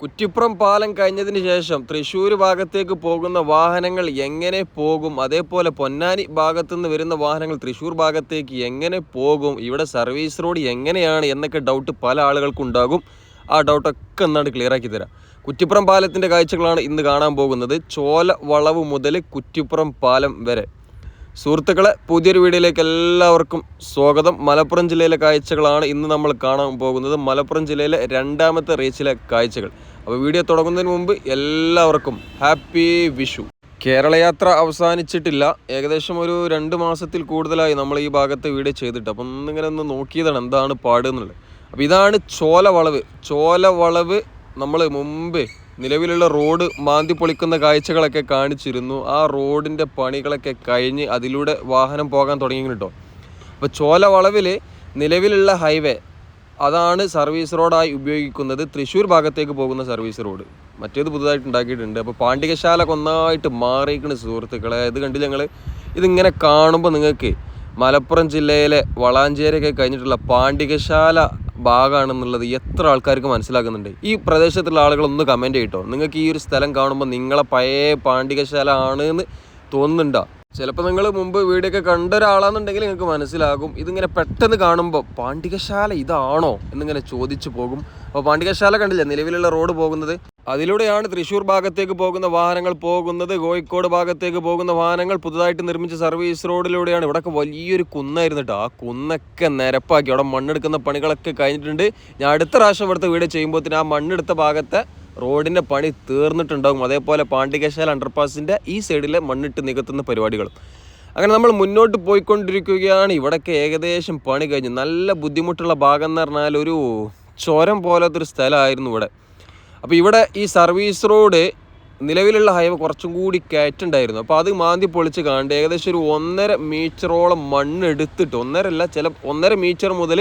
കുറ്റിപ്പുറം പാലം കഴിഞ്ഞതിന് ശേഷം തൃശ്ശൂർ ഭാഗത്തേക്ക് പോകുന്ന വാഹനങ്ങൾ എങ്ങനെ പോകും? അതേപോലെ പൊന്നാനി ഭാഗത്തു നിന്ന് വരുന്ന വാഹനങ്ങൾ തൃശ്ശൂർ ഭാഗത്തേക്ക് എങ്ങനെ പോകും? ഇവിടെ സർവീസ് റോഡ് എങ്ങനെയാണ് എന്നൊക്കെ ഡൗട്ട് പല ആളുകൾക്കും ഉണ്ടാകും. ആ ഡൗട്ടൊക്കെ എന്നാണ് ക്ലിയർ ആക്കി തരാം. കുറ്റിപ്പുറം പാലത്തിന്റെ കാഴ്ചകളാണ് ഇന്ന് കാണാൻ പോകുന്നത്. ചോല വളവ് മുതൽ കുറ്റിപ്പുറം പാലം വരെ. സുഹൃത്തുക്കളെ പുതിയൊരു വീഡിയോയിലേക്ക് എല്ലാവർക്കും സ്വാഗതം. മലപ്പുറം ജില്ലയിലെ കാഴ്ചകളാണ് ഇന്ന് നമ്മൾ കാണാൻ പോകുന്നത്. മലപ്പുറം ജില്ലയിലെ രണ്ടാമത്തെ റീച്ചിലെ കാഴ്ചകൾ. അപ്പോൾ വീഡിയോ തുടങ്ങുന്നതിന് മുമ്പ് എല്ലാവർക്കും ഹാപ്പി വിഷു. കേരളയാത്ര അവസാനിച്ചിട്ടില്ല. ഏകദേശം ഒരു രണ്ട് മാസത്തിൽ കൂടുതലായി നമ്മൾ ഈ ഭാഗത്ത് വീഡിയോ ചെയ്തിട്ട്. അപ്പം ഒന്നിങ്ങനെ ഒന്ന് നോക്കിയതാണ് എന്താണ് പാടുന്നുള്ളത് അപ്പോൾ ഇതാണ് ചോല വളവ് ചോല വളവ് നമ്മൾ മുമ്പ് നിലവിലുള്ള റോഡ് മാന്തി പൊളിക്കുന്ന കാഴ്ചകളൊക്കെ കാണിച്ചിരുന്നു. ആ റോഡിന്റെ പണികളൊക്കെ കഴിഞ്ഞ് അതിലൂടെ വാഹനം പോകാൻ തുടങ്ങി കേട്ടോ അപ്പോൾ ചോല വളവിൽ നിലവിലുള്ള ഹൈവേ അതാണ് സർവീസ് റോഡായി ഉപയോഗിക്കുന്നത്. തൃശ്ശൂർ ഭാഗത്തേക്ക് പോകുന്ന സർവീസ് റോഡ്. മറ്റേത് പുതുതായിട്ട് ഉണ്ടാക്കിയിട്ടുണ്ട്. അപ്പോൾ പാണ്ഡികശാല ഒന്നായിട്ട് മാറിയിരിക്കുന്ന സുഹൃത്തുക്കളെ. ഇത് കണ്ടില്ല ഞങ്ങൾ ഇതിങ്ങനെ കാണുമ്പോൾ നിങ്ങൾക്ക് മലപ്പുറം ജില്ലയിലെ വളാഞ്ചേരിയൊക്കെ കഴിഞ്ഞിട്ടുള്ള പാണ്ഡികശാല ഭാഗമാണെന്നുള്ളത് എത്ര ആൾക്കാർക്ക് മനസ്സിലാക്കുന്നുണ്ട്? ഈ പ്രദേശത്തുള്ള ആളുകൾ ഒന്ന് കമന്റ് ചെയ്യട്ടോ. നിങ്ങൾക്ക് ഈ ഒരു സ്ഥലം കാണുമ്പോൾ നിങ്ങളെ പഴയ പാണ്ഡികശാല ആണ് എന്ന് തോന്നുന്നുണ്ടോ? ചിലപ്പോൾ നിങ്ങൾ മുമ്പ് വീടൊക്കെ കണ്ട ഒരാളാണെന്നുണ്ടെങ്കിൽ നിങ്ങൾക്ക് മനസ്സിലാകും. ഇതിങ്ങനെ പെട്ടെന്ന് കാണുമ്പോൾ പാണ്ഡികശാല ഇതാണോ എന്നിങ്ങനെ ചോദിച്ചു പോകും. അപ്പോൾ പാണ്ഡികശാല കണ്ടില്ല നിലവിലുള്ള റോഡ് പോകുന്നത്? അതിലൂടെയാണ് തൃശ്ശൂർ ഭാഗത്തേക്ക് പോകുന്ന വാഹനങ്ങൾ പോകുന്നത്. കോഴിക്കോട് ഭാഗത്തേക്ക് പോകുന്ന വാഹനങ്ങൾ പുതുതായിട്ട് നിർമ്മിച്ച സർവീസ് റോഡിലൂടെയാണ്. ഇവിടെയൊക്കെ വലിയൊരു കുന്നായിരുന്നു കേട്ടോ ആ കുന്നൊക്കെ നിരപ്പാക്കി. അവിടെ മണ്ണെടുക്കുന്ന പണികളൊക്കെ കഴിഞ്ഞിട്ടുണ്ട്. ഞാൻ അടുത്ത പ്രാവശ്യം ഇവിടുത്തെ വീട് ചെയ്യുമ്പോഴത്തേന് ആ മണ്ണെടുത്ത ഭാഗത്തെ റോഡിന്റെ പണി തീർന്നിട്ടുണ്ടാകും. അതേപോലെ പാണ്ഡികശാല അണ്ടർപാസിന്റെ ഈ സൈഡിലെ മണ്ണിട്ട് നികത്തുന്ന പരിപാടികളും. അങ്ങനെ നമ്മൾ മുന്നോട്ട് പോയിക്കൊണ്ടിരിക്കുകയാണ്. ഇവിടെയൊക്കെ ഏകദേശം പണി കഴിഞ്ഞു. നല്ല ബുദ്ധിമുട്ടുള്ള ഭാഗം എന്ന് പറഞ്ഞാൽ ഒരു ചുരം പോലത്തെ ഒരു സ്ഥലമായിരുന്നു ഇവിടെ. അപ്പോൾ ഇവിടെ ഈ സർവീസ് റോഡ് നിലവിലുള്ള ഹൈവേ കുറച്ചും കൂടി കയറ്റുണ്ടായിരുന്നു. അപ്പോൾ അത് മാന്തി പൊളിച്ച് കാണേണ്ട ഏകദേശം ഒരു ഒന്നര മീറ്ററോളം മണ്ണ് എടുത്തിട്ട് ഒന്നരല്ല ചില ഒന്നര മീറ്റർ മുതൽ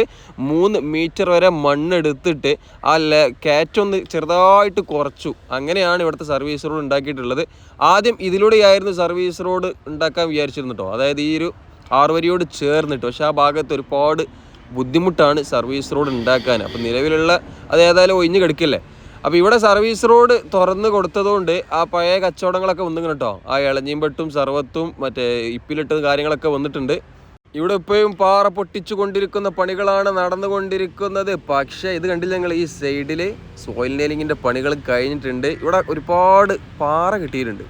മൂന്ന് മീറ്റർ വരെ മണ്ണ് എടുത്തിട്ട് ആ കയറ്റൊന്ന് ചെറുതായിട്ട് കുറച്ചു. അങ്ങനെയാണ് ഇവിടുത്തെ സർവീസ് റോഡ് ഉണ്ടാക്കിയിട്ടുള്ളത്. ആദ്യം ഇതിലൂടെയായിരുന്നു സർവീസ് റോഡ് ഉണ്ടാക്കാൻ വിചാരിച്ചിരുന്നു കേട്ടോ അതായത് ഈ ഒരു ആറുവരിയോട് ചേർന്നിട്ട്. പക്ഷേ ആ ഭാഗത്ത് ഒരുപാട് ബുദ്ധിമുട്ടാണ് സർവീസ് റോഡ് ഉണ്ടാക്കാൻ. അപ്പോൾ നിലവിലുള്ള അത് ഏതായാലും ഒഴിഞ്ഞ് കിടക്കില്ലേ? അപ്പോൾ ഇവിടെ സർവീസ് റോഡ് തുറന്ന് കൊടുത്തതുകൊണ്ട് ആ പഴയ കച്ചവടങ്ങളൊക്കെ വന്നിങ്ങനെ കേട്ടോ ആ ഇളഞ്ഞീമ്പെട്ടും സർവത്തും മറ്റേ ഇപ്പിലിട്ടും കാര്യങ്ങളൊക്കെ വന്നിട്ടുണ്ട്. ഇവിടെ ഇപ്പോഴും പാറ പൊട്ടിച്ചു കൊണ്ടിരിക്കുന്ന പണികളാണ് നടന്നുകൊണ്ടിരിക്കുന്നത് പക്ഷേ ഇത് കണ്ടില്ല ഞങ്ങൾ ഈ സൈഡിൽ സോയിൽ നെയിലിങ്ങിന്റെ പണികൾ കഴിഞ്ഞിട്ടുണ്ട്. ഇവിടെ ഒരുപാട് പാറ കിട്ടിയിട്ടുണ്ട്.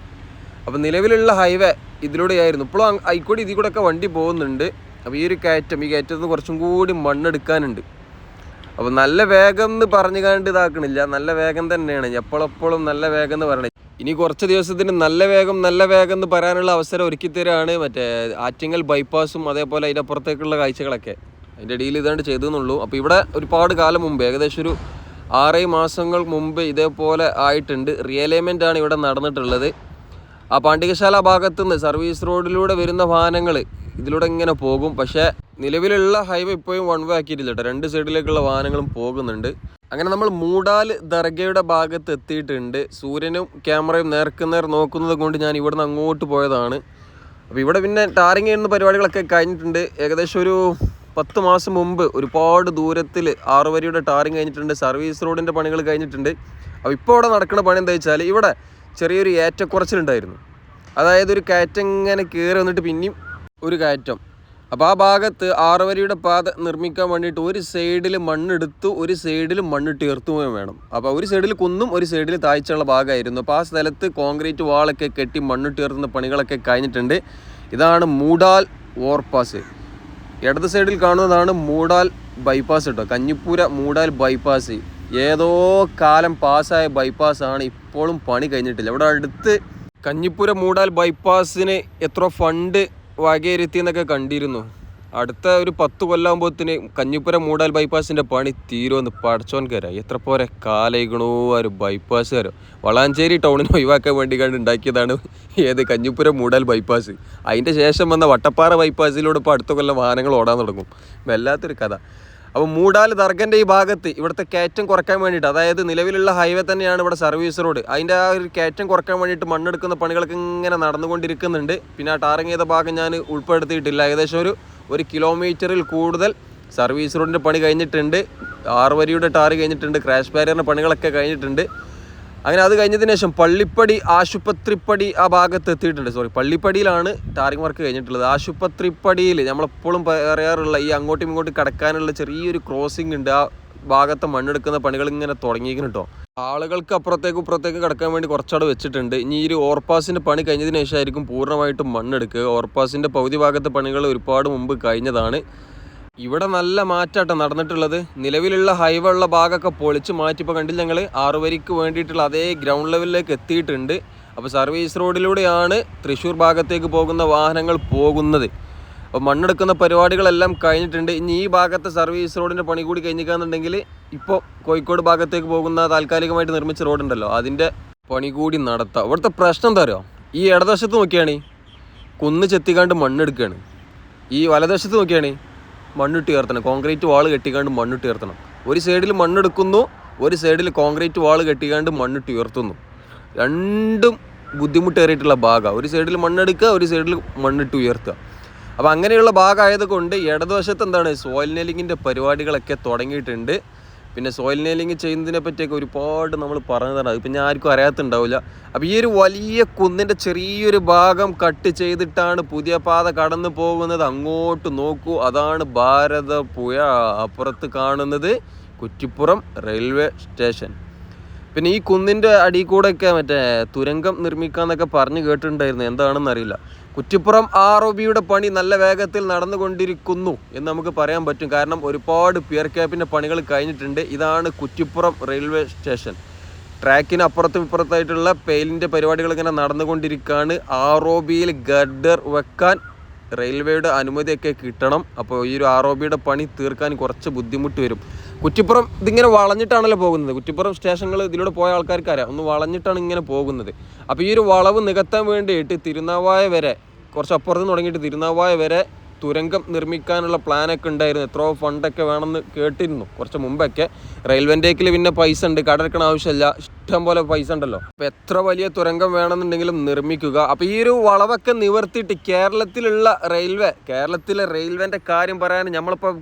അപ്പോൾ നിലവിലുള്ള ഹൈവേ ഇതിലൂടെയായിരുന്നു. ഇപ്പോഴും ആയിക്കോട്ടെ ഇതിൽ കൂടെ ഒക്കെ വണ്ടി പോകുന്നുണ്ട്. അപ്പോൾ ഈ ഒരു കയറ്റം ഈ കയറ്റത്തിൽ നിന്ന് കുറച്ചും കൂടി മണ്ണെടുക്കാനുണ്ട്. അപ്പോൾ നല്ല വേഗം എന്ന് പറഞ്ഞു കണ്ട് ഇതാക്കണില്ല. നല്ല വേഗം തന്നെയാണ്. എപ്പോഴെപ്പോഴും നല്ല വേഗം എന്ന് പറയണേ. ഇനി കുറച്ച് ദിവസത്തിന് നല്ല വേഗം നല്ല വേഗം എന്ന് പറയാനുള്ള അവസരം ഒരുക്കി തരാണ് മറ്റേ ആറ്റിങ്ങൽ ബൈപ്പാസും അതേപോലെ അതിന്റെ അപ്പുറത്തേക്കുള്ള കാഴ്ചകളൊക്കെ. അതിന്റെ ഇടയിൽ ഇതാണ്ട് ചെയ്തെന്നുള്ളൂ. അപ്പോൾ ഇവിടെ ഒരുപാട് കാലം മുമ്പ് ഏകദേശം ഒരു ആറേ മാസങ്ങൾ മുമ്പ് ഇതേപോലെ ആയിട്ടുണ്ട്. റിയലൈൻമെന്റ് ആണ് ഇവിടെ നടന്നിട്ടുള്ളത്. ആ പാണ്ഡികശാല ഭാഗത്തുനിന്ന് സർവീസ് റോഡിലൂടെ വരുന്ന വാഹനങ്ങൾ ഇതിലൂടെ ഇങ്ങനെ പോകും. പക്ഷേ നിലവിലുള്ള ഹൈവേ ഇപ്പോഴും വൺ വേ ആക്കിയിട്ടില്ല കേട്ടോ രണ്ട് സൈഡിലേക്കുള്ള വാഹനങ്ങളും പോകുന്നുണ്ട്. അങ്ങനെ നമ്മൾ മൂടാൽ ദർഗയുടെ ഭാഗത്ത് എത്തിയിട്ടുണ്ട്. സൂര്യനും ക്യാമറയും നേർക്കുനേർ നോക്കുന്നത് കൊണ്ട് ഞാൻ ഇവിടുന്ന് അങ്ങോട്ട് പോയതാണ്. അപ്പോൾ ഇവിടെ പിന്നെ ടാറിങ് ചെയ്യുന്ന പരിപാടികളൊക്കെ കഴിഞ്ഞിട്ടുണ്ട്. ഏകദേശം ഒരു പത്ത് മാസം മുമ്പ് ഒരുപാട് ദൂരത്തിൽ ആറുവരിയുടെ ടാറിങ് കഴിഞ്ഞിട്ടുണ്ട്. സർവീസ് റോഡിന്റെ പണികൾ കഴിഞ്ഞിട്ടുണ്ട്. അപ്പോൾ ഇപ്പോൾ ഇവിടെ നടക്കുന്ന പണി എന്താ വെച്ചാൽ ഇവിടെ ചെറിയൊരു ഏറ്റക്കുറച്ചിലുണ്ടായിരുന്നു. അതായത് ഒരു കയറ്റം ഇങ്ങനെ കയറി വന്നിട്ട് പിന്നെയും ഒരു കയറ്റം. അപ്പോൾ ആ ഭാഗത്ത് ആറുവരിയുടെ പാത നിർമ്മിക്കാൻ വേണ്ടിയിട്ട് ഒരു സൈഡിൽ മണ്ണെടുത്തു ഒരു സൈഡിൽ മണ്ണ് ഉയർത്തുകയും വേണം. അപ്പോൾ ഒരു സൈഡിൽ കുന്നും ഒരു സൈഡിൽ താഴ്ചയുള്ള ഭാഗമായിരുന്നു. അപ്പോൾ ആ സ്ഥലത്ത് കോൺക്രീറ്റ് വാളൊക്കെ കെട്ടി മണ്ണ് ഉയർത്തുന്ന പണികളൊക്കെ കഴിഞ്ഞിട്ടുണ്ട്. ഇതാണ് മൂടാൽ ഓവർപാസ്. ഇടത് സൈഡിൽ കാണുന്നതാണ് മൂടാൽ ബൈപ്പാസ് കേട്ടോ കഞ്ഞിപ്പൂര മൂടാൽ ബൈപ്പാസ്. ഏതോ കാലം പാസ്സായ ബൈപ്പാസാണ് ഇപ്പോഴും പണി കഴിഞ്ഞിട്ടില്ല. ഇവിടെ അടുത്ത് കഞ്ഞിപ്പുര മൂടാൽ ബൈപ്പാസിന് എത്ര ഫണ്ട് വകയിരുത്തി എന്നൊക്കെ കണ്ടിരുന്നു. അടുത്ത ഒരു പത്ത് കൊല്ലാകുമ്പോത്തിന് കഞ്ഞിപ്പുര മൂടാൽ ബൈപ്പാസിന്റെ പണി തീരുമെന്ന് പടച്ചോൻ കയറാം എത്ര പോരെ കാലയിക്കണോ ഒരു ബൈപ്പാസ് കയറും വളാഞ്ചേരി ടൗണിനെ ഒഴിവാക്കാൻ വേണ്ടി കണ്ട് ഉണ്ടാക്കിയതാണ് ഏത് കഞ്ഞിപ്പുര മൂടാൽ ബൈപ്പാസ്. അതിന്റെ ശേഷം വന്ന വട്ടപ്പാറ ബൈപ്പാസിലൂടെ ഇപ്പോൾ അടുത്ത കൊല്ലം വാഹനങ്ങൾ ഓടാൻ തുടങ്ങും. വല്ലാത്തൊരു കഥ. അപ്പോൾ മൂടാൽ ദർഗന്റെ ഈ ഭാഗത്ത് ഇവിടുത്തെ കയറ്റം കുറയ്ക്കാൻ വേണ്ടിയിട്ട് അതായത് നിലവിലുള്ള ഹൈവേ തന്നെയാണ് ഇവിടെ സർവീസ് റോഡ് അതിന്റെ ആ ഒരു കയറ്റം കുറയ്ക്കാൻ വേണ്ടിയിട്ട് മണ്ണെടുക്കുന്ന പണികളൊക്കെ ഇങ്ങനെ നടന്നുകൊണ്ടിരിക്കുന്നുണ്ട്. പിന്നെ ആ ടാറിങ് ചെയ്ത ഭാഗം ഞാൻ ഉൾപ്പെടുത്തിയിട്ടില്ല. ഏകദേശം ഒരു ഒരു കിലോമീറ്ററിൽ കൂടുതൽ സർവീസ് റോഡിന്റെ പണി കഴിഞ്ഞിട്ടുണ്ട്. ആറുവരിയുടെ ടാറ് കഴിഞ്ഞിട്ടുണ്ട്. ക്രാഷ് ബാരിയറിന്റെ പണികളൊക്കെ കഴിഞ്ഞിട്ടുണ്ട്. അങ്ങനെ അത് കഴിഞ്ഞതിന് ശേഷം പള്ളിപ്പടി ആശുപത്രിപ്പടി ആ ഭാഗത്ത് എത്തിയിട്ടുണ്ട്. സോറി പള്ളിപ്പടിയിലാണ് ടാറിംഗ് വർക്ക് കഴിഞ്ഞിട്ടുള്ളത്. ആശുപത്രിപ്പടിയിൽ നമ്മളെപ്പോഴും പറയാറുള്ള ഈ അങ്ങോട്ടും ഇങ്ങോട്ടും കടക്കാനുള്ള ചെറിയൊരു ക്രോസിംഗ് ഉണ്ട്. ആ ഭാഗത്തെ മണ്ണെടുക്കുന്ന പണികൾ ഇങ്ങനെ തുടങ്ങിയിരിക്കുന്നു കേട്ടോ ആളുകൾക്ക് അപ്പുറത്തേക്കും ഇപ്പുറത്തേക്കും കിടക്കാൻ വേണ്ടി കുറച്ചവിടെ വെച്ചിട്ടുണ്ട്. ഇനി ഈ ഓർപ്പാസിന്റെ പണി കഴിഞ്ഞതിന് ശേഷമായിരിക്കും പൂർണമായിട്ടും മണ്ണെടുക്കുക. ഓർപ്പാസിന്റെ പകുതി ഭാഗത്തെ പണികൾ ഒരുപാട് മുമ്പ് കഴിഞ്ഞതാണ്. ഇവിടെ നല്ല മാറ്റാട്ടോ നടന്നിട്ടുള്ളത്. നിലവിലുള്ള ഹൈവേ ഭാഗമൊക്കെ പൊളിച്ച് മാറ്റിപ്പോൾ കണ്ടില്ല ഞങ്ങൾ ആറുവരിക്ക് വേണ്ടിയിട്ടുള്ള അതേ ഗ്രൗണ്ട് ലെവലിലേക്ക് എത്തിയിട്ടുണ്ട്. അപ്പോൾ സർവീസ് റോഡിലൂടെയാണ് തൃശ്ശൂർ ഭാഗത്തേക്ക് പോകുന്ന വാഹനങ്ങൾ പോകുന്നത്. അപ്പോൾ മണ്ണെടുക്കുന്ന പരിപാടികളെല്ലാം കഴിഞ്ഞിട്ടുണ്ട്. ഇനി ഈ ഭാഗത്തെ സർവീസ് റോഡിന്റെ പണി കൂടി കഴിഞ്ഞിക്കാന്നുണ്ടെങ്കിൽ ഇപ്പോൾ കോഴിക്കോട് ഭാഗത്തേക്ക് പോകുന്ന താൽക്കാലികമായിട്ട് നിർമ്മിച്ച റോഡുണ്ടല്ലോ അതിന്റെ പണി കൂടി നടത്താം. ഇവിടുത്തെ പ്രശ്നം എന്താ ഈ ഇടതുവശത്ത് നോക്കിയാണ് കുന്ന് ചെത്തിക്കാണ്ട് മണ്ണെടുക്കുകയാണ് ഈ വലതുവശത്ത് നോക്കിയാണ് മണ്ണിട്ട് ഉയർത്തണം. കോൺക്രീറ്റ് വാൾ കെട്ടിക്കാണ്ട് മണ്ണിട്ട് ഉയർത്തണം. ഒരു സൈഡിൽ മണ്ണെടുക്കുന്നു ഒരു സൈഡിൽ കോൺക്രീറ്റ് വാൾ കെട്ടിക്കാണ്ട് മണ്ണിട്ട് ഉയർത്തുന്നു. രണ്ടും ബുദ്ധിമുട്ടേറിയിട്ടുള്ള ഭാഗമാണ് ഒരു സൈഡിൽ മണ്ണെടുക്കുക ഒരു സൈഡിൽ മണ്ണിട്ട് ഉയർത്തുക. അപ്പോൾ അങ്ങനെയുള്ള ഭാഗമായത് കൊണ്ട് ഇടതുവശത്ത് എന്താണ് സോയിൽ നെല്ലിങ്ങിന്റെ പരിപാടികളൊക്കെ തുടങ്ങിയിട്ടുണ്ട്. പിന്നെ സോയിൽ നെയിലിംഗ് ചെയ്യുന്നതിനെ പറ്റിയൊക്കെ ഒരുപാട് നമ്മൾ പറഞ്ഞതാണ്. അത് പിന്നെ ആർക്കും അറിയാത്തുണ്ടാവില്ല. അപ്പോൾ ഈ ഒരു വലിയ കുന്നിന്റെ ചെറിയൊരു ഭാഗം കട്ട് ചെയ്തിട്ടാണ് പുതിയ പാത കടന്നു പോകുന്നത്. അങ്ങോട്ട് നോക്കൂ. അതാണ് ഭാരതപ്പുഴ അപ്പുറത്ത് കാണുന്നത് കുറ്റിപ്പുറം റെയിൽവേ സ്റ്റേഷൻ പിന്നെ ഈ കുന്നിന്റെ അടിയിൽ കൂടെയൊക്കെ മറ്റേ തുരങ്കം നിർമ്മിക്കാന്നൊക്കെ പറഞ്ഞ് കേട്ടിട്ടുണ്ടായിരുന്നു. എന്താണെന്ന് അറിയില്ല കുറ്റിപ്പുറം ആർ ഒ ബിയുടെ പണി നല്ല വേഗത്തിൽ നടന്നുകൊണ്ടിരിക്കുന്നു എന്ന് നമുക്ക് പറയാൻ പറ്റും. കാരണം ഒരുപാട് പിയർ ക്യാപ്പിന്റെ പണികൾ കഴിഞ്ഞിട്ടുണ്ട്. ഇതാണ് കുറ്റിപ്പുറം റെയിൽവേ സ്റ്റേഷൻ. ട്രാക്കിന് അപ്പുറത്തും ഇപ്പുറത്തായിട്ടുള്ള പെയിലിന്റെ പരിപാടികൾ ഇങ്ങനെ നടന്നുകൊണ്ടിരിക്കുകയാണ്. ആർ ഒ ബിയിൽ ഗഡർ വെക്കാൻ റെയിൽവേയുടെ അനുമതിയൊക്കെ കിട്ടണം. അപ്പോൾ ഈ ഒരു ആർ ഒ ബിയുടെ പണി തീർക്കാൻ കുറച്ച് ബുദ്ധിമുട്ട് വരും. കുറ്റിപ്പുറം ഇതിങ്ങനെ വളഞ്ഞിട്ടാണല്ലോ പോകുന്നത്. കുറ്റിപ്പുറം സ്റ്റേഷനുകൾ ഇതിലൂടെ പോയ ആൾക്കാർക്ക് അറിയാം ഒന്ന് വളഞ്ഞിട്ടാണ് ഇങ്ങനെ പോകുന്നത്. അപ്പോൾ ഈ ഒരു വളവ് നികത്താൻ വേണ്ടിയിട്ട് തിരുനാവായ വരെ കുറച്ച് അപ്പുറത്ത് തുടങ്ങിയിട്ട് തിരുനാവായ വരെ തുരങ്കം നിർമ്മിക്കാനുള്ള പ്ലാനൊക്കെ ഉണ്ടായിരുന്നു. എത്രയോ ഫണ്ടൊക്കെ വേണമെന്ന് കേട്ടിരുന്നു. കുറച്ച് മുമ്പൊക്കെ റെയിൽവേന്റേക്കിൽ പിന്നെ പൈസ ഉണ്ട്. കടക്കണ ആവശ്യമില്ല. ഇഷ്ടം പോലെ പൈസ ഉണ്ടല്ലോ. അപ്പോൾ എത്ര വലിയ തുരങ്കം വേണമെന്നുണ്ടെങ്കിലും നിർമ്മിക്കുക. അപ്പോൾ ഈ ഒരു വളവൊക്കെ നിവർത്തിയിട്ട് കേരളത്തിലുള്ള റെയിൽവേ കേരളത്തിലെ റെയിൽവേന്റെ കാര്യം പറയാൻ നമ്മളിപ്പോൾ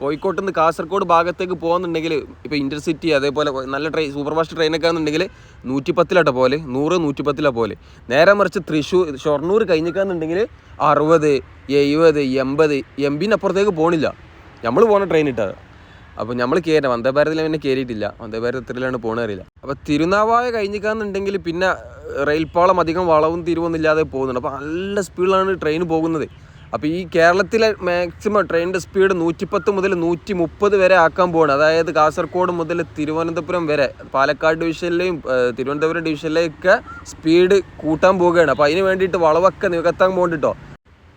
കോഴിക്കോട്ട് നിന്ന് കാസർഗോഡ് ഭാഗത്തേക്ക് പോകുന്നുണ്ടെങ്കിൽ ഇപ്പോൾ ഇന്റർസിറ്റി അതേപോലെ നല്ല ട്രെയിൻ സൂപ്പർ ഫാസ്റ്റ് ട്രെയിനൊക്കെ ആണെന്നുണ്ടെങ്കിൽ നൂറ്റിപ്പത്തിലാട്ടോ പോലെ നൂറ് നൂറ്റിപ്പത്തിലാ പോലെ നേരെ മറിച്ച് തൃശ്ശൂർ ഷൊർണൂർ കഴിഞ്ഞിക്കാന്നുണ്ടെങ്കിൽ അറുപത് എഴുപത് എൺപത് എൺപതിനപ്പുറത്തേക്ക് പോണില്ല. നമ്മൾ പോണ ട്രെയിൻ ഇട്ടത് അപ്പോൾ നമ്മൾ കയറണം വന്ദേ ഭാരതിൽ പിന്നെ കയറിയിട്ടില്ല വന്ദേ ഭാരത് എത്രയിലാണ് പോകണറിയില്ല അപ്പോൾ തിരുനാവായ കഴിഞ്ഞിക്കാന്നുണ്ടെങ്കിൽ പിന്നെ റെയിൽപാളം അധികം വളവും തിരിവൊന്നും ഇല്ലാതെ പോകുന്നുണ്ട്. അപ്പോൾ നല്ല സ്പീഡിലാണ് ട്രെയിൻ പോകുന്നത്. അപ്പോൾ ഈ കേരളത്തിലെ മാക്സിമം ട്രെയിനിന്റെ സ്പീഡ് നൂറ്റിപ്പത്ത് മുതൽ നൂറ്റി മുപ്പത് വരെ ആക്കാൻ പോവാണ്. അതായത് കാസർഗോഡ് മുതൽ തിരുവനന്തപുരം വരെ പാലക്കാട് ഡിവിഷനിലെയും തിരുവനന്തപുരം ഡിവിഷനിലെയൊക്കെ സ്പീഡ് കൂട്ടാൻ പോവുകയാണ്. അപ്പോൾ അതിന് വേണ്ടിയിട്ട് വളവൊക്കെ നികത്താൻ പോകണ്ടിട്ടോ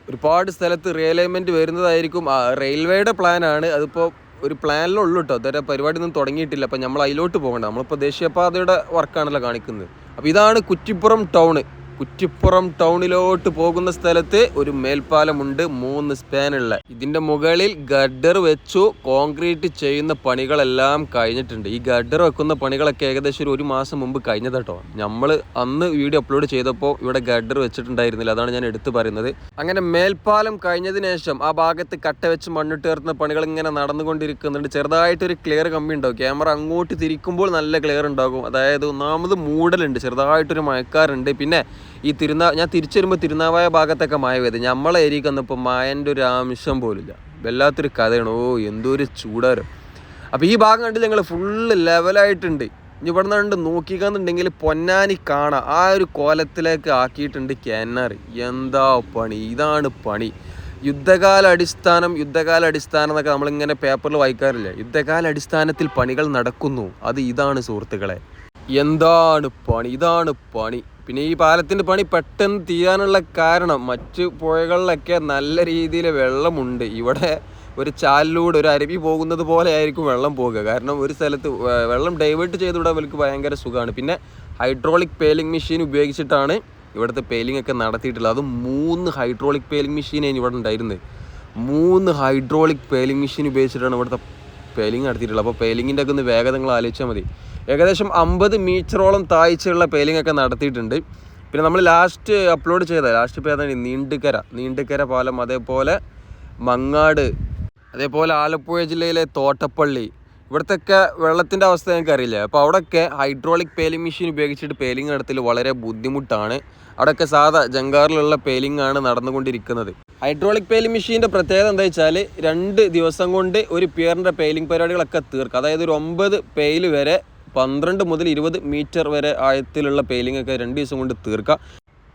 ഒരുപാട് സ്ഥലത്ത് റിയലൈൻമെന്റ് വരുന്നതായിരിക്കും. റെയിൽവേയുടെ പ്ലാനാണ് അതിപ്പോൾ ഒരു പ്ലാനിലുള്ളൂ കേട്ടോ ഇതുവരെ പരിപാടി ഒന്നും തുടങ്ങിയിട്ടില്ല. അപ്പോൾ നമ്മൾ അതിലോട്ട് പോകണ്ട. നമ്മളിപ്പോൾ ദേശീയപാതയുടെ വർക്കാണല്ലോ കാണിക്കുന്നത്. അപ്പോൾ ഇതാണ് കുറ്റിപ്പുറം ടൗണ് കുറ്റിപ്പുറം ടൗണിലോട്ട് പോകുന്ന സ്ഥലത്ത് ഒരു മേൽപ്പാലമുണ്ട് മൂന്ന് സ്പാനുള്ള ഇതിന്റെ മുകളിൽ ഗഡർ വെച്ചു കോൺക്രീറ്റ് ചെയ്യുന്ന പണികളെല്ലാം കഴിഞ്ഞിട്ടുണ്ട്. ഈ ഗഡർ വെക്കുന്ന പണികളൊക്കെ ഏകദേശം ഒരു മാസം മുമ്പ് കഴിഞ്ഞതാട്ടോ നമ്മൾ അന്ന് വീഡിയോ അപ്ലോഡ് ചെയ്തപ്പോൾ ഇവിടെ ഗഡർ വെച്ചിട്ടുണ്ടായിരുന്നില്ല. അതാണ് ഞാൻ എടുത്തു പറയുന്നത്. അങ്ങനെ മേൽപ്പാലം കഴിഞ്ഞതിന് ശേഷം ആ ഭാഗത്ത് കട്ട വെച്ച് മണ്ണിട്ട് ചേർത്തുന്ന പണികൾ ഇങ്ങനെ നടന്നുകൊണ്ടിരിക്കുന്നുണ്ട്. ചെറുതായിട്ടൊരു ക്ലിയർ കമ്പി ഉണ്ടാവും. ക്യാമറ അങ്ങോട്ട് തിരിക്കുമ്പോൾ നല്ല ക്ലിയർ ഉണ്ടാകും. അതായത് ഒന്നാമത് മൂടലുണ്ട്. ചെറുതായിട്ടൊരു മഴക്കാറുണ്ട്. പിന്നെ ഈ തിരുനാ ഞാൻ തിരിച്ചു വരുമ്പോൾ തിരുനാവായ ഭാഗത്തൊക്കെ മഴ പെയ്ത്. നമ്മളെ ഏരിയക്ക് വന്നപ്പോൾ മായന്റെ ഒരു അംശം പോലില്ല. വല്ലാത്തൊരു കഥയാണ്. ഓ എന്തോ ഒരു ചൂടാരം. അപ്പോൾ ഈ ഭാഗം കണ്ടില്ല ഞങ്ങൾ ഫുള്ള് ലെവലായിട്ടുണ്ട് ഇനി ഇവിടെ നിന്ന് കണ്ട് നോക്കിക്കാന്നുണ്ടെങ്കിൽ പൊന്നാനി കാണാം. ആ ഒരു കോലത്തിലേക്ക് ആക്കിയിട്ടുണ്ട് കാനാറി. എന്താ പണി? ഇതാണ് പണി. യുദ്ധകാല അടിസ്ഥാനം യുദ്ധകാല അടിസ്ഥാനം എന്നൊക്കെ നമ്മളിങ്ങനെ പേപ്പറിൽ വായിക്കാറില്ല? യുദ്ധകാല അടിസ്ഥാനത്തിൽ പണികൾ നടക്കുന്നു. അത് ഇതാണ് സുഹൃത്തുക്കളെ. എന്താണ് പണി? ഇതാണ് പണി. പിന്നെ ഈ പാലത്തിന്റെ പണി പെട്ടെന്ന് തീരാനുള്ള കാരണം മറ്റ് പുഴകളിലൊക്കെ നല്ല രീതിയിൽ വെള്ളമുണ്ട്. ഇവിടെ ഒരു ചാലിലൂടെ ഒരു അരുവി പോകുന്നത് പോലെ ആയിരിക്കും വെള്ളം പോകുക. കാരണം ഒരു സ്ഥലത്ത് വെള്ളം ഡൈവേർട്ട് ചെയ്ത് വിടാൻ അവർക്ക് ഭയങ്കര സുഖമാണ്. പിന്നെ ഹൈഡ്രോളിക് പേലിംഗ് മെഷീൻ ഉപയോഗിച്ചിട്ടാണ് ഇവിടുത്തെ പേലിംഗ് ഒക്കെ നടത്തിയിട്ടുള്ളത്. അതും മൂന്ന് ഹൈഡ്രോളിക് പേലിംഗ് മെഷീനാണ് ഇവിടെ ഉണ്ടായിരുന്നത്. മൂന്ന് ഹൈഡ്രോളിക് പേലിംഗ് മെഷീൻ ഉപയോഗിച്ചിട്ടാണ് ഇവിടുത്തെ പേലിംഗ് നടത്തിയിട്ടുള്ളത്. അപ്പോൾ പേലിങ്ങിന്റെ ഒക്കെ ഒന്ന് വേഗത നിങ്ങൾ ആലോചിച്ചാൽ മതി. ഏകദേശം അമ്പത് മീറ്ററോളം താഴ്ചയുള്ള പേലിംഗ് ഒക്കെ നടത്തിയിട്ടുണ്ട്. പിന്നെ നമ്മൾ ലാസ്റ്റ് അപ്ലോഡ് ചെയ്ത ലാസ്റ്റ് ഇപ്പോൾ ഏതാണ് നീണ്ടുകര നീണ്ടുകര പാലം അതേപോലെ മങ്ങാട് അതേപോലെ ആലപ്പുഴ ജില്ലയിലെ തോട്ടപ്പള്ളി. ഇവിടുത്തെ വെള്ളത്തിന്റെ അവസ്ഥ ഞങ്ങൾക്ക് അറിയില്ല? അപ്പോൾ അവിടെയൊക്കെ ഹൈഡ്രോളിക് പേലിംഗ് മെഷീൻ ഉപയോഗിച്ചിട്ട് പേലിംഗ് നടത്തൽ വളരെ ബുദ്ധിമുട്ടാണ്. അവിടെയൊക്കെ സാധാ ജങ്കാറിലുള്ള പേലിംഗ് ആണ് നടന്നുകൊണ്ടിരിക്കുന്നത്. ഹൈഡ്രോളിക് പേലിംഗ് മെഷീന്റെ പ്രത്യേകത എന്താ വെച്ചാൽ രണ്ട് ദിവസം കൊണ്ട് ഒരു പിയറിന്റെ പേലിംഗ് പരിപാടികളൊക്കെ തീർക്കും. അതായത് ഒരു ഒമ്പത് പേയിൽ വരെ പന്ത്രണ്ട് മുതൽ ഇരുപത് മീറ്റർ വരെ ആഴത്തിലുള്ള പെയിലിംഗ് ഒക്കെ രണ്ട് ദിവസം കൊണ്ട് തീർക്കാം.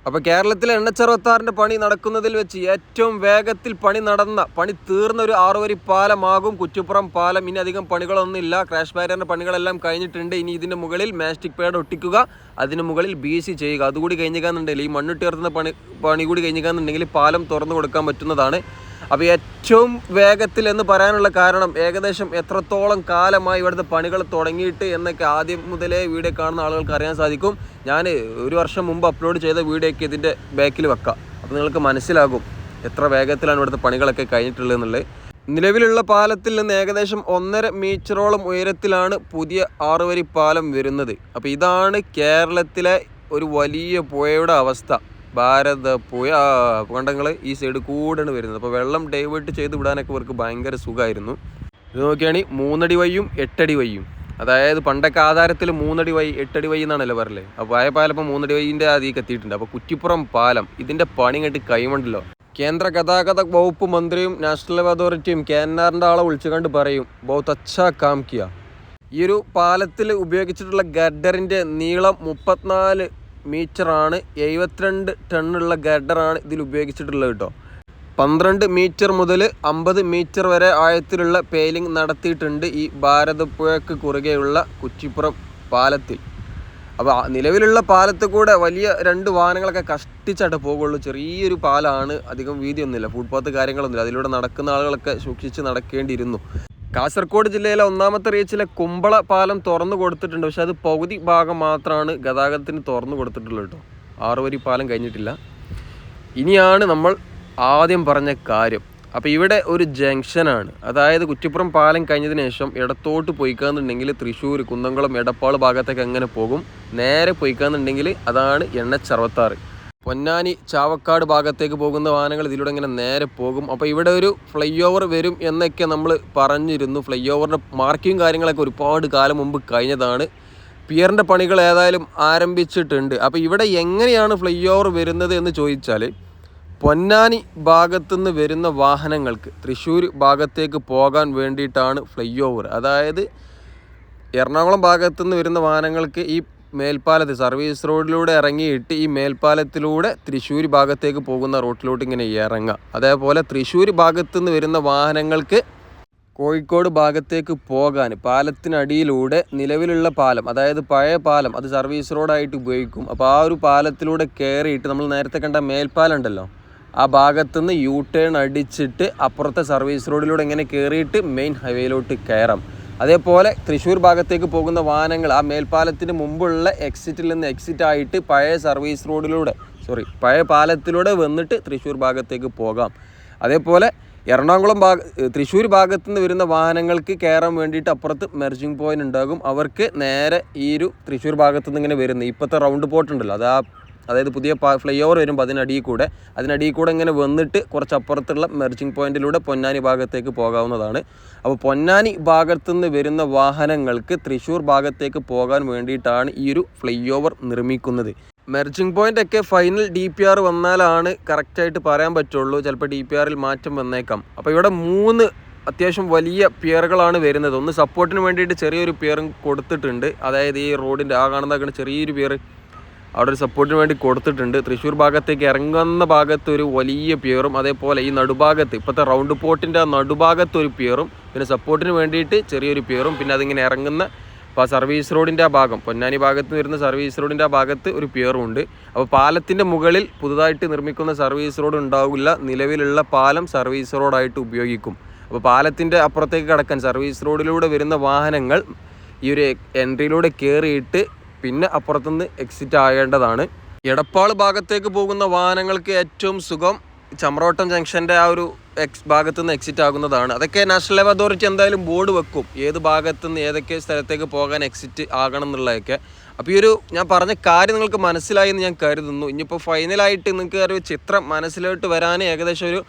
അപ്പോൾ കേരളത്തിലെ എണ്ണച്ചറുപത്താറിന്റെ പണി നടക്കുന്നതിൽ വെച്ച് ഏറ്റവും വേഗത്തിൽ പണി നടന്ന പണി തീർന്ന ഒരു ആറുവരി പാലമാകും. കുറ്റിപ്പുറം പാലം ഇനി അധികം പണികളൊന്നുമില്ല ക്രാഷ് ബാരിയറിന്റെ പണികളെല്ലാം കഴിഞ്ഞിട്ടുണ്ട്. ഇനി ഇതിന്റെ മുകളിൽ മാസ്റ്റിക് പേഡ് ഒട്ടിക്കുക അതിന് മുകളിൽ ബി സി ചെയ്യുക. അതുകൂടി കഴിഞ്ഞിക്കാന്നുണ്ടെങ്കിൽ ഈ മണ്ണിട്ടുയർത്തുന്ന പണി പണി കൂടി കഴിഞ്ഞിക്കാന്നുണ്ടെങ്കിൽ പാലം തുറന്നു കൊടുക്കാൻ പറ്റുന്നതാണ്. അപ്പോൾ ഏറ്റവും വേഗത്തിൽ എന്ന് പറയാനുള്ള കാരണം ഏകദേശം എത്രത്തോളം കാലമായി ഇവിടുത്തെ പണികൾ തുടങ്ങിയിട്ട് എന്നൊക്കെ ആദ്യം മുതലേ വീഡിയോ കാണുന്ന ആളുകൾക്ക് അറിയാൻ സാധിക്കും. ഞാൻ ഒരു വർഷം മുമ്പ് അപ്ലോഡ് ചെയ്ത വീഡിയോ ഒക്കെ ഇതിന്റെ ബാക്കിൽ വെക്കാം. അപ്പോൾ നിങ്ങൾക്ക് മനസ്സിലാകും എത്ര വേഗത്തിലാണ് ഇവിടുത്തെ പണികളൊക്കെ കഴിഞ്ഞിട്ടുള്ളത് എന്നുള്ളത്. നിലവിലുള്ള പാലത്തിൽ നിന്ന് ഏകദേശം ഒന്നര മീറ്ററോളം ഉയരത്തിലാണ് പുതിയ ആറുവരി പാലം വരുന്നത്. അപ്പോൾ ഇതാണ് കേരളത്തിലെ ഒരു വലിയ പുഴയുടെ അവസ്ഥ. ഭാരത പുഴ കണ്ടങ്ങൾ ഈ സൈഡ് കൂടെയാണ് വരുന്നത്. അപ്പോൾ വെള്ളം ഡൈവേർട്ട് ചെയ്ത് വിടാനൊക്കെ ഇവർക്ക് ഭയങ്കര സുഖമായിരുന്നു ഇത് നോക്കിയാണെങ്കിൽ മൂന്നടി വയ്യും എട്ടടി വയ്യും അതായത് പണ്ടൊക്കെ ആധാരത്തിൽ മൂന്നടി വൈ എട്ടടി വൈ എന്നാണല്ലോ പറയല്ലേ അപ്പോൾ ആയ പാലം മൂന്നടി വൈന്റെ അതിലേക്ക് എത്തിയിട്ടുണ്ട് അപ്പോൾ കുറ്റിപ്പുറം പാലം ഇതിന്റെ പണി കണ്ട് കൈമണ്ടല്ലോ. കേന്ദ്ര ഗതാഗത വകുപ്പ് മന്ത്രിയും നാഷണൽ അതോറിറ്റിയും കെ എൻ ആറിന്റെ ആളെ വിളിച്ചു കണ്ട് പറയും ബൗത്ത് അച്ഛാ കാം ഈ ഒരു പാലത്തിൽ ഉപയോഗിച്ചിട്ടുള്ള ഗഡറിന്റെ നീളം മുപ്പത്തിനാല് മീറ്ററാണ് എഴുപത്തിരണ്ട് ടണ്ണുള്ള ഗഡറാണ് ഇതിൽ ഉപയോഗിച്ചിട്ടുള്ളത് കേട്ടോ. പന്ത്രണ്ട് മീറ്റർ മുതൽ അമ്പത് മീറ്റർ വരെ ആഴത്തിലുള്ള പേലിംഗ് നടത്തിയിട്ടുണ്ട് ഈ ഭാരതപ്പുഴയ്ക്ക് കുറുകെയുള്ള കുച്ചിപ്പുറം പാലത്തിൽ. അപ്പോൾ നിലവിലുള്ള പാലത്തിൽ കൂടെ വലിയ രണ്ട് വാഹനങ്ങളൊക്കെ കഷ്ടിച്ചായിട്ട് പോകുള്ളൂ. ചെറിയൊരു പാലമാണ് അധികം വീതിയൊന്നുമില്ല. ഫുട്പാത്ത് കാര്യങ്ങളൊന്നുമില്ല. അതിലൂടെ നടക്കുന്ന ആളുകളൊക്കെ സൂക്ഷിച്ച് നടക്കേണ്ടിയിരുന്നു. കാസർഗോഡ് ജില്ലയിലെ ഒന്നാമത്തെ റീച്ചിലെ കുമ്പള പാലം തുറന്നു കൊടുത്തിട്ടുണ്ട്. പക്ഷെ അത് പകുതി ഭാഗം മാത്രമാണ് ഗതാഗതത്തിന് തുറന്നു കൊടുത്തിട്ടുള്ളത് കേട്ടോ. ആറുവരി പാലം കഴിഞ്ഞിട്ടില്ല. ഇനിയാണ് നമ്മൾ ആദ്യം പറഞ്ഞ കാര്യം. അപ്പോൾ ഇവിടെ ഒരു ജംഗ്ഷനാണ്. അതായത് കുറ്റിപ്പുറം പാലം കഴിഞ്ഞതിന് ശേഷം ഇടത്തോട്ട് പോയിക്കാന്നുണ്ടെങ്കിൽ തൃശ്ശൂർ കുന്നംകുളം എടപ്പാൾ ഭാഗത്തേക്ക് എങ്ങനെ പോകും? നേരെ പോയിക്കാന്നുണ്ടെങ്കിൽ അതാണ് എണ്ണച്ചറുപത്താറ് പൊന്നാനി ചാവക്കാട് ഭാഗത്തേക്ക് പോകുന്ന വാഹനങ്ങൾ ഇതിലൂടെ ഇങ്ങനെ നേരെ പോകും. അപ്പോൾ ഇവിടെ ഒരു ഫ്ലൈ ഓവർ വരും എന്നൊക്കെ നമ്മൾ പറഞ്ഞിരുന്നു. ഫ്ലൈ ഓവറിന്റെ മാർക്കിങ് കാര്യങ്ങളൊക്കെ ഒരുപാട് കാലം മുമ്പ് കഴിഞ്ഞതാണ്. പിയറിന്റെ പണികൾ ഏതായാലും ആരംഭിച്ചിട്ടുണ്ട്. അപ്പോൾ ഇവിടെ എങ്ങനെയാണ് ഫ്ലൈ ഓവർ വരുന്നത് എന്ന് ചോദിച്ചാൽ പൊന്നാനി ഭാഗത്തുനിന്ന് വരുന്ന വാഹനങ്ങൾക്ക് തൃശ്ശൂർ ഭാഗത്തേക്ക് പോകാൻ വേണ്ടിയിട്ടാണ് ഫ്ലൈ ഓവർ അതായത് എറണാകുളം ഭാഗത്തുനിന്ന് വരുന്ന വാഹനങ്ങൾക്ക് ഈ മേൽപ്പാലത്ത് സർവീസ് റോഡിലൂടെ ഇറങ്ങിയിട്ട് ഈ മേൽപ്പാലത്തിലൂടെ തൃശ്ശൂർ ഭാഗത്തേക്ക് പോകുന്ന റോട്ടിലോട്ട് ഇങ്ങനെ ഇറങ്ങുക അതേപോലെ തൃശ്ശൂർ ഭാഗത്തു നിന്ന് വരുന്ന വാഹനങ്ങൾക്ക് കോഴിക്കോട് ഭാഗത്തേക്ക് പോകാൻ പാലത്തിനടിയിലൂടെ നിലവിലുള്ള പാലം അതായത് പഴയ പാലം അത് സർവീസ് റോഡായിട്ട് ഉപയോഗിക്കും. അപ്പോൾ ആ ഒരു പാലത്തിലൂടെ കയറിയിട്ട് നമ്മൾ നേരത്തെ കണ്ട മേൽപ്പാലം ഉണ്ടല്ലോ ആ ഭാഗത്തുനിന്ന് യൂ ടേൺ അടിച്ചിട്ട് അപ്പുറത്തെ സർവീസ് റോഡിലൂടെ ഇങ്ങനെ കയറിയിട്ട് മെയിൻ ഹൈവേയിലോട്ട് കയറാം. അതേപോലെ തൃശ്ശൂർ ഭാഗത്തേക്ക് പോകുന്ന വാഹനങ്ങൾ ആ മേൽപ്പാലത്തിന് മുമ്പുള്ള എക്സിറ്റിൽ നിന്ന് എക്സിറ്റ് ആയിട്ട് പഴയ സർവീസ് റോഡിലൂടെ സോറി പഴയ പാലത്തിലൂടെ വന്നിട്ട് തൃശ്ശൂർ ഭാഗത്തേക്ക് പോകാം. അതേപോലെ എറണാകുളം ഭാഗ തൃശ്ശൂർ ഭാഗത്തു നിന്ന് വരുന്ന വാഹനങ്ങൾക്ക് കയറാൻ വേണ്ടിയിട്ട് അപ്പുറത്ത് മെർജിങ് പോയിന്റ് ഉണ്ടാകും. അവർക്ക് നേരെ ഈ ഒരു തൃശ്ശൂർ ഭാഗത്തു നിന്ന് ഇങ്ങനെ വരുന്നത് ഇപ്പോഴത്തെ റൗണ്ട് പോട്ടുണ്ടല്ലോ അത് ആ അതായത് പുതിയ ഫ്ലൈ ഓവർ വരുമ്പോൾ അതിനടിയിൽ കൂടെ. അതിനടിയിൽ കൂടെ ഇങ്ങനെ വന്നിട്ട് കുറച്ച് അപ്പുറത്തുള്ള മെർജിങ് പോയിന്റിലൂടെ പൊന്നാനി ഭാഗത്തേക്ക് പോകാവുന്നതാണ്. അപ്പോൾ പൊന്നാനി ഭാഗത്തുനിന്ന് വരുന്ന വാഹനങ്ങൾക്ക് തൃശ്ശൂർ ഭാഗത്തേക്ക് പോകാൻ വേണ്ടിയിട്ടാണ് ഈ ഒരു ഫ്ലൈ ഓവർ നിർമ്മിക്കുന്നത്. മെർജിങ് പോയിന്റ് ഒക്കെ ഫൈനൽ ഡി പി ആർ വന്നാലാണ് കറക്റ്റായിട്ട് പറയാൻ പറ്റുള്ളൂ. ചിലപ്പോൾ ഡി പി ആറിൽ മാറ്റം വന്നേക്കാം. അപ്പോൾ ഇവിടെ മൂന്ന് അത്യാവശ്യം വലിയ പിയറുകളാണ് വരുന്നത്. ഒന്ന് സപ്പോർട്ടിന് വേണ്ടിയിട്ട് ചെറിയൊരു പിയറും കൊടുത്തിട്ടുണ്ട്. അതായത് ഈ റോഡിന്റെ ആ കാണുന്ന ചെറിയൊരു പിയർ അവിടെ ഒരു സപ്പോർട്ടിന് വേണ്ടി കൊടുത്തിട്ടുണ്ട്. തൃശ്ശൂർ ഭാഗത്തേക്ക് ഇറങ്ങുന്ന ഭാഗത്ത് ഒരു വലിയ പിയറും അതേപോലെ ഈ നടുഭാഗത്ത് ഇപ്പോഴത്തെ റൗണ്ട് പോട്ടിന്റെ നടുഭാഗത്ത് ഒരു പിയറും പിന്നെ സപ്പോർട്ടിന് വേണ്ടിയിട്ട് ചെറിയൊരു പിയറും പിന്നെ അതിങ്ങനെ ഇറങ്ങുന്ന അപ്പോൾ ആ സർവീസ് റോഡിന്റെ ആ ഭാഗം പൊന്നാനി ഭാഗത്ത് വരുന്ന സർവീസ് റോഡിന്റെ ആ ഭാഗത്ത് ഒരു പിയറും ഉണ്ട്. അപ്പോൾ പാലത്തിന്റെ മുകളിൽ പുതുതായിട്ട് നിർമ്മിക്കുന്ന സർവീസ് റോഡ് ഉണ്ടാവില്ല. നിലവിലുള്ള പാലം സർവീസ് റോഡായിട്ട് ഉപയോഗിക്കും. അപ്പോൾ പാലത്തിന്റെ അപ്പുറത്തേക്ക് കടക്കാൻ സർവീസ് റോഡിലൂടെ വരുന്ന വാഹനങ്ങൾ ഈ ഒരു എൻട്രിയിലൂടെ കയറിയിട്ട് പിന്നെ അപ്പുറത്തുനിന്ന് എക്സിറ്റ് ആകേണ്ടതാണ്. എടപ്പാൾ ഭാഗത്തേക്ക് പോകുന്ന വാഹനങ്ങൾക്ക് ഏറ്റവും സുഖം ചമ്രോട്ടം ജംഗ്ഷന്റെ ആ ഒരു എക്സ് ഭാഗത്തുനിന്ന് എക്സിറ്റ് ആകുന്നതാണ്. അതൊക്കെ നാഷണൽ ലെവൽ അതോറിറ്റി എന്തായാലും ബോർഡ് വെക്കും. ഏത് ഭാഗത്തുനിന്ന് ഏതൊക്കെ സ്ഥലത്തേക്ക് പോകാൻ എക്സിറ്റ് ആകണം എന്നുള്ളതൊക്കെ അപ്പോൾ ഈ ഒരു ഞാൻ പറഞ്ഞ കാര്യം നിങ്ങൾക്ക് മനസ്സിലായി എന്ന് ഞാൻ കരുതുന്നു. ഇനിയിപ്പോൾ ഫൈനലായിട്ട് നിങ്ങൾക്ക് ഒരു ചിത്രം മനസ്സിലോട്ട് വരാൻ ഏകദേശം ഒരു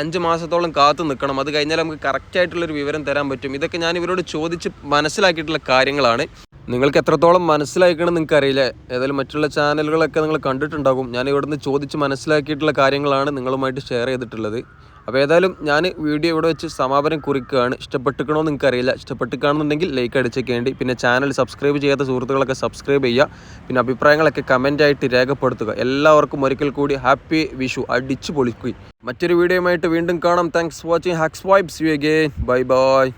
അഞ്ച് മാസത്തോളം കാത്തു നിൽക്കണം. അത് കഴിഞ്ഞാൽ നമുക്ക് കറക്റ്റായിട്ടുള്ളൊരു വിവരം തരാൻ പറ്റും. ഇതൊക്കെ ഞാൻ ഇവരോട് ചോദിച്ച് മനസ്സിലാക്കിയിട്ടുള്ള കാര്യങ്ങളാണ്. നിങ്ങൾക്ക് എത്രത്തോളം മനസ്സിലാക്കണം നിങ്ങൾക്ക് അറിയില്ല ഏതായാലും മറ്റുള്ള ചാനലുകളൊക്കെ നിങ്ങൾ കണ്ടിട്ടുണ്ടാകും. ഞാൻ ഇവിടുന്ന് ചോദിച്ച് മനസ്സിലാക്കിയിട്ടുള്ള കാര്യങ്ങളാണ് നിങ്ങളുമായിട്ട് ഷെയർ ചെയ്തിട്ടുള്ളത്. അപ്പോൾ ഏതായാലും ഞാൻ വീഡിയോ ഇവിടെ വെച്ച് സമാപനം കുറിക്കുകയാണ്. ഇഷ്ടപ്പെട്ടിക്കണോ നിങ്ങൾക്ക് അറിയില്ല ഇഷ്ടപ്പെട്ടിക്കാണെന്നുണ്ടെങ്കിൽ ലൈക്ക് അടിച്ചേക്കേണ്ടി പിന്നെ ചാനൽ സബ്സ്ക്രൈബ് ചെയ്യാത്ത സുഹൃത്തുക്കളൊക്കെ സബ്സ്ക്രൈബ് ചെയ്യുക. പിന്നെ അഭിപ്രായങ്ങളൊക്കെ കമന്റായിട്ട് രേഖപ്പെടുത്തുക. എല്ലാവർക്കും ഒരിക്കൽ കൂടി ഹാപ്പി വിഷു അടിച്ചു പൊളിക്കുക മറ്റൊരു വീഡിയോയുമായിട്ട് വീണ്ടും കാണാം. Thanks watching hacks vibes you again bye bye